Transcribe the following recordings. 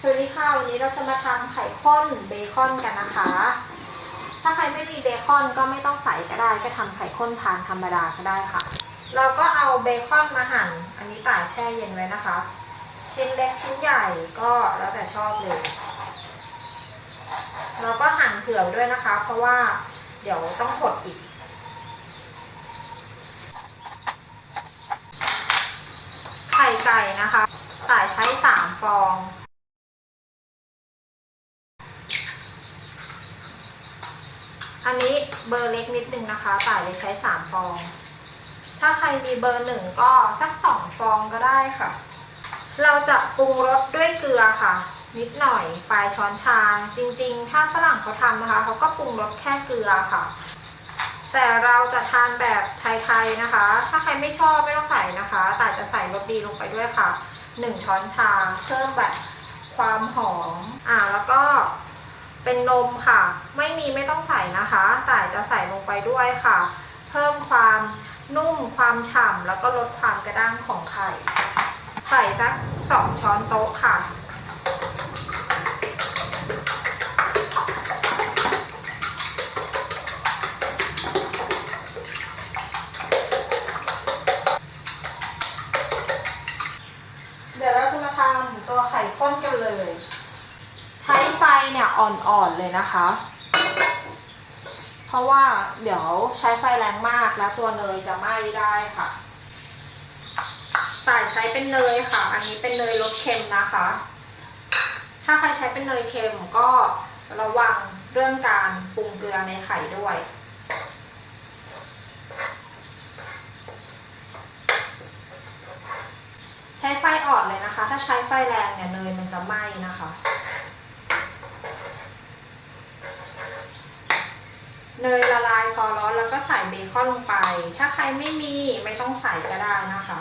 สวัสดีค่ะวันนี้เราจะมาทำไข่ข้นเบคอนกันนะคะ ถ้าใครไม่มีเบคอนก็ไม่ต้องใส่ก็ได้ ก็ทำไข่ข้นทานธรรมดาก็ได้ค่ะ เราก็เอาเบคอนมาหั่น อันนี้ต่ายแช่เย็นไว้นะคะ ชิ้นเล็กชิ้นใหญ่ก็แล้วแต่ชอบเลย เราก็หั่นเผื่อด้วยนะคะ เพราะว่าเดี๋ยวต้องหดอีกไข่ไก่นะคะ ต่ายใช้สามฟอง อันนี้เบอร์เล็กนิดนึงนะคะต่ายเลยใช้สามฟอง ถ้าใครมีเบอร์หนึ่งก็สักสองฟองก็ได้ค่ะ เราจะปรุงรสด้วยเกลือค่ะ นิดหน่อยปลายช้อนชา จริงๆ ถ้าฝรั่งเขาทำนะคะเขาก็ปรุงรสแค่เกลือค่ะ แต่เราจะทานแบบไทยๆนะคะ ถ้าใครไม่ชอบไม่ต้องใส่นะคะแต่จะใส่รสดีลงไปด้วยค่ะ 1 ช้อนชาเพิ่มแบบความหอม อ่าแล้วก็ เป็นนมค่ะ ไม่มีไม่ต้องใส่นะคะ แต่จะใส่ลงไปด้วยค่ะ เพิ่มความนุ่มความฉ่ำแล้วก็ลดความกระด้างของไข่ ใส่สัก 2 ช้อนโต๊ะค่ะ เดี๋ยวเราจะมาทำตัวไข่ข้นกันเลย ใช้ไฟเนี่ยอ่อนๆเลยนะคะ เพราะว่าเดี๋ยวใช้ไฟแรงมากแล้วตัวเนยจะไหม้ได้ค่ะ แต่ใช้เป็นเนยค่ะ อันนี้เป็นเนยรสเค็มนะคะ ถ้าใครใช้เป็นเนยเค็มก็ระวังเรื่องการปรุงเกลือในไข่ด้วยใช้ไฟอ่อนเลยนะคะ ถ้าใช้ไฟแรงเนี่ยเนยมันจะไหม้นะคะ เนยละลายพอร้อนแล้วก็ใส่เบคอนลงไป ถ้าใครไม่มีไม่ต้องใส่ก็ได้นะคะ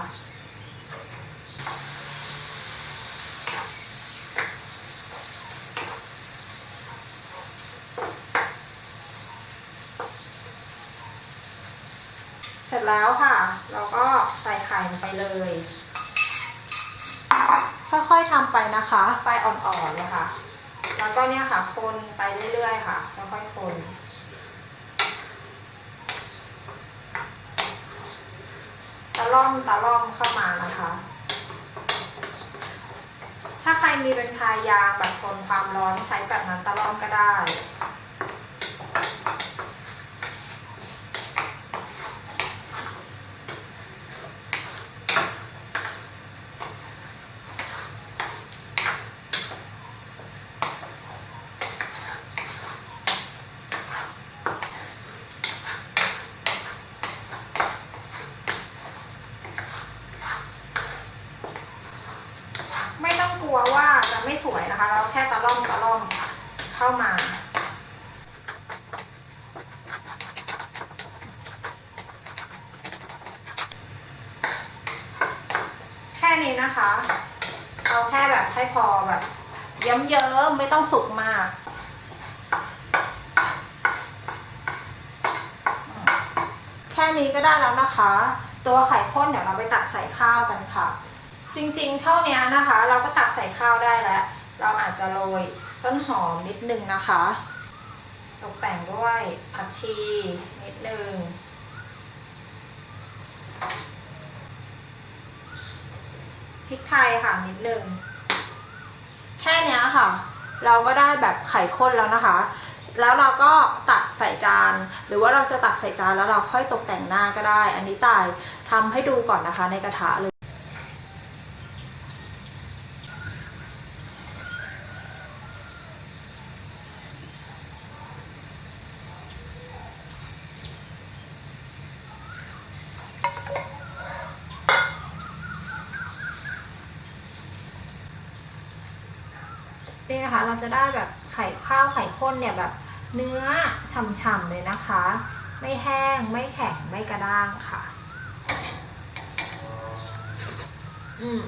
เสร็จแล้วค่ะ เราก็ใส่ไข่ลงไปเลย ค่อยๆทำไปนะคะ ไฟอ่อนๆเลยค่ะ แล้วก็เนี่ยค่ะ คนไปเรื่อยๆค่ะ ค่อยๆคน ตะ ล่อมตะล่อมเข้ามานะคะ ถ้าใครมีเป็นพายางแบบทนความร้อนใช้แบบนั้นตะล่อมก็ได้ กลัวว่าจะไม่สวยนะคะ เราแค่ตะล่อมตะล่อมเข้ามา แค่นี้นะคะ เอาแค่แบบให้พอแบบเยิ้มๆไม่ต้องสุกมากแค่นี้ก็ได้แล้วนะคะ ตัวไข่ข้นเดี๋ยวเราไปตักใส่ข้าวกันค่ะ จริงๆ เท่านี้นะคะ เราก็ตักใส่ข้าวได้แล้ว เราอาจจะโรยต้นหอมนิดนึงนะคะ ตกแต่งด้วยผักชีนิดนึงพริกไทยค่ะนิดนึงแค่นี้ค่ะ เราก็ได้แบบไข่ข้นแล้วนะคะ แล้วเราก็ตักใส่จาน หรือว่าเราจะตักใส่จานแล้วเราค่อยตกแต่งหน้าก็ได้ อันนี้ตายทำให้ดูก่อนนะคะในกระทะเลย นี่นะคะเราจะได้แบบไข่ข้าวไข่ข้นเนี่ยแบบเนื้อฉ่ำๆเลยนะคะ ไม่แห้งไม่แข็งไม่กระด้างค่ะ อืม